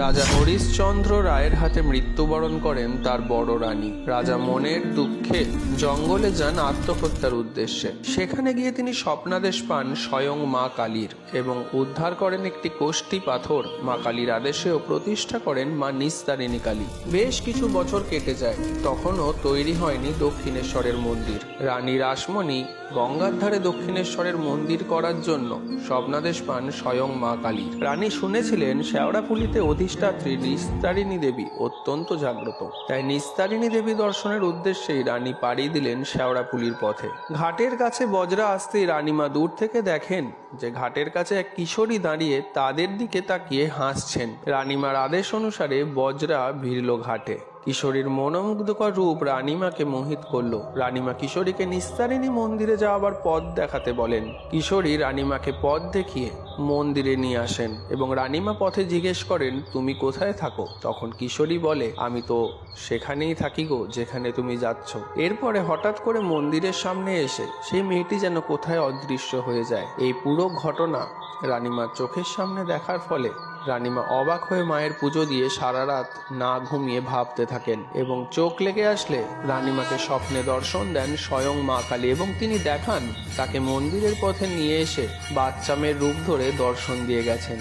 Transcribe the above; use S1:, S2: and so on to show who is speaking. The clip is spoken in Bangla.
S1: রাজা হরিশ্চন্দ্র রায়ের হাতে মৃত্যুবরণ করেন তার বড় রানী। রাজা মনের দুঃখে জঙ্গলে যান আত্মহত্যার উদ্দেশ্যে। সেখানে গিয়ে তিনি স্বপ্নাদেশ পান স্বয়ং মা কালীর এবং উদ্ধার করেন একটি কোষ্ঠী পাথর। মা কালীর আদেশে ও প্রতিষ্ঠা করেন মা নিস্তারিণী কালী। বেশ কিছু বছর কেটে যায়, তখনও তৈরি হয়নি দক্ষিণেশ্বরের মন্দির। রানী রাসমণি গঙ্গার ধারে দক্ষিণেশ্বরের মন্দির করার জন্য স্বপ্নাদেশ পান স্বয়ং মা কালীর। রানী শুনেছিলেন, শেওড়াফুলিতে অধিষ্ঠাত্রী নিস্তারিণী দেবী অত্যন্ত জাগ্রত। তাই নিস্তারিণী দেবী দর্শনের উদ্দেশ্যেই রানী পাড়ি দিলেন শেওড়াপুলির পথে। ঘাটের কাছে বজরা আসতেই রানীমা দূর থেকে দেখেন যে ঘাটের কাছে এক কিশোরী দাঁড়িয়ে তাদের দিকে তাকিয়ে হাসছেন। রানীমার আদেশ অনুসারে বজরা ভিড়ল ঘাটে। কিশোরীর মনোমুগ্ধকর রূপ রানীমাকে মোহিত করল। রানীমা কিশোরীকে নিস্তারিণী মন্দিরে যাওয়ার পথ দেখাতে বলেন। কিশোরী রানীমাকে পথ দেখিয়ে মন্দিরে নিয়ে আসেন এবং রানীমা পথে জিজ্ঞেস করেন, তুমি কোথায় থাকো? তখন কিশোরী বলে, আমি তো সেখানেই থাকি গো, যেখানে তুমি যাচ্ছ। এরপরে হঠাৎ করে মন্দিরের সামনে এসে, সেই মেয়েটি যেন কোথায় অদৃশ্য হয়ে যায়? এই পুরো ঘটনা রানীমার চোখের সামনে দেখার ফলে রানিমা অবাক হয়ে মায়ের পুজো দিয়ে সারা রাত না ঘুমিয়ে ভাবতে থাকেন এবং চোখ লেগে আসলে রানিমাকে স্বপ্নে দর্শন দেন স্বয়ং মা কালী এবং তিনি দেখান তাকে মন্দিরের পথে নিয়ে এসে বাচ্চা মেয়ের রূপ ধরে দর্শন দিয়ে গেছেন।